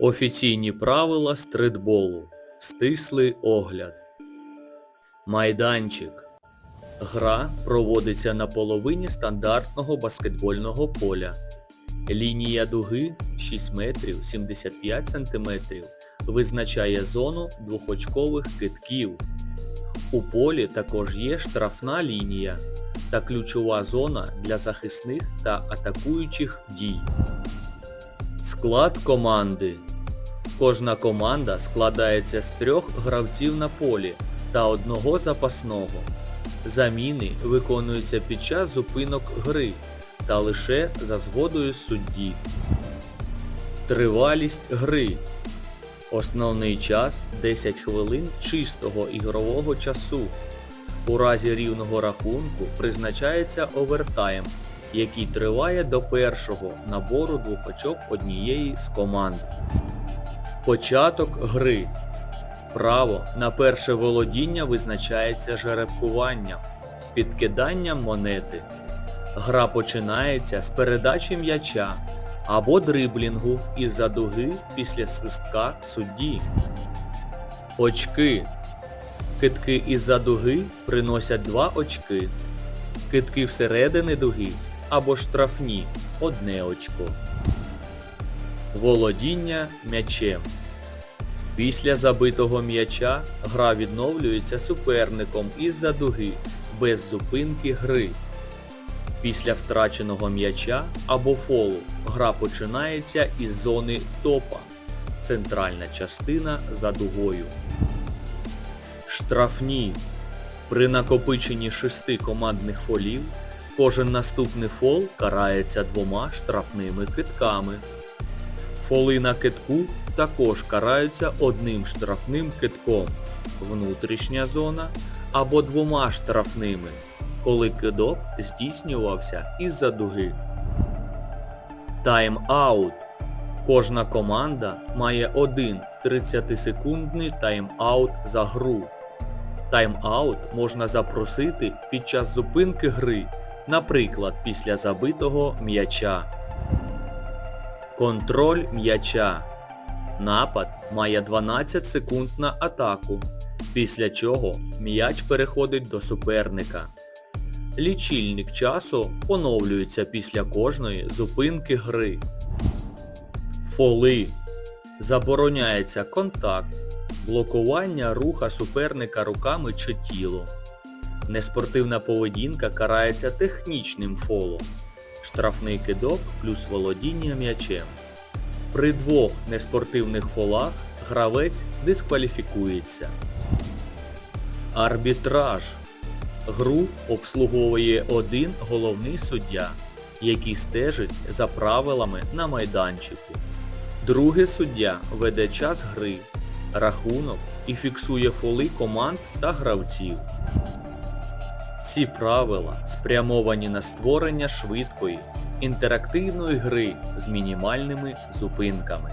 Офіційні правила стритболу. Стислий огляд. Майданчик. Гра проводиться на половині стандартного баскетбольного поля. Лінія дуги 6 метрів 75 сантиметрів визначає зону двохочкових китків. У полі також є штрафна лінія та ключова зона для захисних та атакуючих дій. Склад команди. Кожна команда складається з трьох гравців на полі та одного запасного. Заміни виконуються під час зупинок гри та лише за згодою судді. Тривалість гри. Основний час 10 хвилин чистого ігрового часу. У разі рівного рахунку призначається овертайм, який триває до першого набору двох очок однієї з команд. Початок гри. Право на перше володіння визначається жеребкуванням, підкиданням монети. Гра починається з передачі м'яча або дриблінгу із-за дуги після свистка судді. Очки. Китки із-за дуги приносять 2 очки. Китки всередини дуги або штрафні одне очко. Володіння м'ячем. Після забитого м'яча гра відновлюється суперником із-за дуги без зупинки гри. Після втраченого м'яча або фолу гра починається із зони топа, центральна частина за дугою. Штрафні. При накопиченні шести командних фолів кожен наступний фол карається двома штрафними китками. Фоли на китку також караються одним штрафним китком внутрішня зона або двома штрафними, коли кидок здійснювався із-за дуги. Тайм-аут. Кожна команда має один 30-секундний тайм-аут за гру. Тайм-аут можна запросити під час зупинки гри, наприклад, після забитого м'яча. Контроль м'яча. Напад має 12 секунд на атаку, після чого м'яч переходить до суперника. Лічильник часу поновлюється після кожної зупинки гри. Фоли. Забороняється контакт, блокування руха суперника руками чи тілом. Неспортивна поведінка карається технічним фолом. Штрафний кидок плюс володіння м'ячем. При двох неспортивних фолах гравець дискваліфікується. Арбітраж. Гру обслуговує один головний суддя, який стежить за правилами на майданчику. Другий суддя веде час гри, рахунок і фіксує фоли команд та гравців. Ці правила спрямовані на створення швидкої, інтерактивної гри з мінімальними зупинками.